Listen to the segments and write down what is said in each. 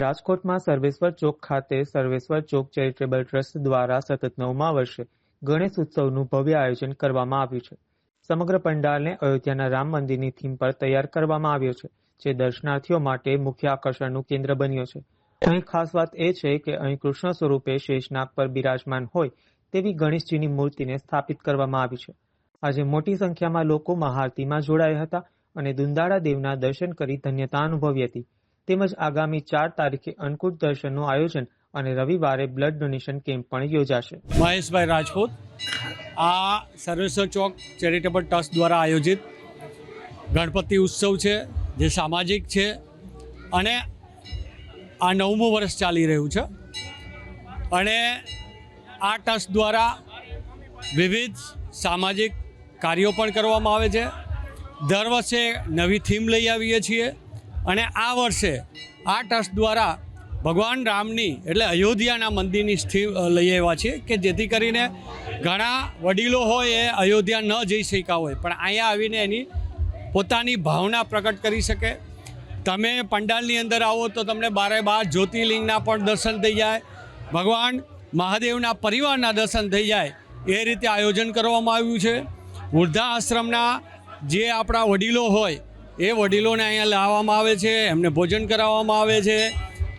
રાજકોટમાં સર્વેશ્વર ચોક ખાતે સર્વેશ્વર ચોક charitable trust દ્વારા સતત નવમા વર્ષે ગણેશ ઉત્સવનું ભવ્ય આયોજન કરવામાં આવ્યું છે. સમગ્ર પંડાલને અયોધ્યાના રામ મંદિરની થીમ પર તૈયાર કરવામાં આવ્યો છે, જે દર્શનાર્થીઓ માટે મુખ્ય આકર્ષણનું કેન્દ્ર બન્યો છે. અહીં ખાસ વાત એ છે કે અહીં કૃષ્ણ સ્વરૂપે શેષનાગ પર બિરાજમાન હોય તેવી ગણેશજીની મૂર્તિને સ્થાપિત કરવામાં આવી છે. આજે મોટી સંખ્યામાં લોકો મહાઆરતીમાં જોડાયા હતા અને દુંદાળા દેવના દર્શન કરી ધન્યતા અનુભવી હતી. તેમજ આગામી ચાર તારીખે અન્નકૂટ દર્શનનું આયોજન અને રવિવારે બ્લડ ડોનેશન કેમ્પ પણ યોજાશે. મહેશભાઈ રાજપૂત, આ સર્વેશ્વર ચોક ચેરિટેબલ ટ્રસ્ટ દ્વારા આયોજિત ગણપતિ ઉત્સવ છે, જે સામાજિક છે અને આ નવમું વર્ષ ચાલી રહ્યું છે. અને આ ટ્રસ્ટ દ્વારા વિવિધ સામાજિક કાર્યો પણ કરવામાં આવે છે. દર વર્ષે નવી થીમ લઈ આવીએ છીએ. અને આ વર્ષે આ ટ્રસ્ટ દ્વારા ભગવાન રામની એટલે અયોધ્યાના મંદિરની થીમ લઈ આવ્યા છીએ કે જેથી કરીને ઘણા વડીલો હોય એ અયોધ્યા ન જઈ શક્યા હોય. પણ અહીંયા આવીને એની પોતાની ભાવના પ્રકટ કરી શકે. તમે પંડાલની અંદર આવો તો તમને બારે બાર જ્યોતિર્લિંગના પણ દર્શન થઈ જાય. ભગવાન મહાદેવના પરિવારના દર્શન થઈ જાય. એ રીતે આયોજન કરવામાં આવ્યું છે. વૃદ્ધા આશ્રમના જે આપણા વડીલો હોય એ વડીલોને અહીંયા લાવવામાં આવે છે, એમને ભોજન કરાવવામાં આવે છે.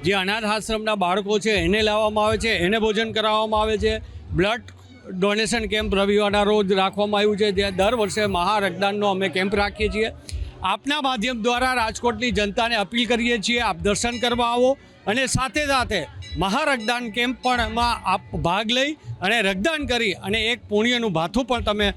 જે અનાથ આશ્રમના બાળકો છે, એને લાવવામાં આવે છે, એને ભોજન કરાવવામાં આવે છે. બ્લડ ડોનેશન કેમ્પ રવિવારના રોજ રાખવામાં આવ્યું છે, ત્યાં દર વર્ષે મહારક્તદાનનો અમે કેમ્પ રાખીએ છીએ. આપના માધ્યમ દ્વારા રાજકોટની જનતાને અપીલ કરીએ છીએ, આપ દર્શન કરવા આવો અને સાથે સાથે મહારક્તદાન કેમ્પ પણ આપ ભાગ લઈ અને રક્તદાન કરી અને એક પુણ્યનું ભાથું પણ તમે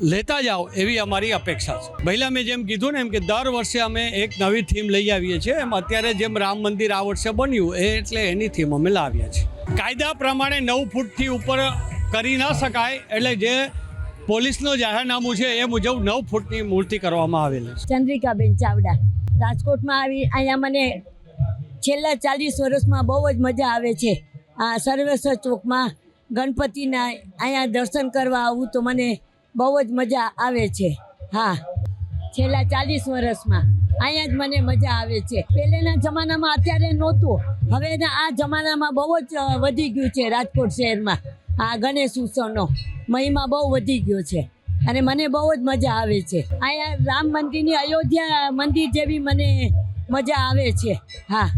લેતા જાઓ એવી અમારી અપેક્ષા છે. પહેલાં મેં જેમ કીધું ને એમ કે દર વર્ષે અમે એક નવી થીમ લઈ આવીએ છીએ. એમ અત્યારે જેમ રામ મંદિર આ વર્ષે બન્યું, એ એટલે એની થીમ અમે લાવ્યા છીએ. કાયદા પ્રમાણે નવ ફૂટથી ઉપર કરી ન શકાય, એટલે જે પોલીસનું જાહેરનામું છે, એ મુજબ નવ ફૂટની મૂર્તિ કરવામાં આવેલી છે. ચંદ્રિકાબેન ચાવડા, રાજકોટમાં આવી, અહીંયા મને છેલ્લા ચાલીસ વર્ષમાં બહુ જ મજા આવે છે. આ સર્વેશ્વર ચોકમાં ગણપતિના અહીંયા દર્શન કરવા આવું તો મને બહુ જ મજા આવે છે. હા. છેલ્લા ચાલીસ વર્ષમાં અહીંયા જ મને મજા આવે છે. પહેલેના જમાનામાં અત્યારે નહોતું. હવે આ જમાનામાં બહુ જ વધી ગયું છે રાજકોટ શહેરમાં. આ ગણેશ ઉત્સવનો મહિમા બહુ વધી ગયો છે. અને મને બહુ જ મજા આવે છે. અહીંયા રામ મંદિરની અયોધ્યા મંદિર જેવી મને મજા આવે છે. હા.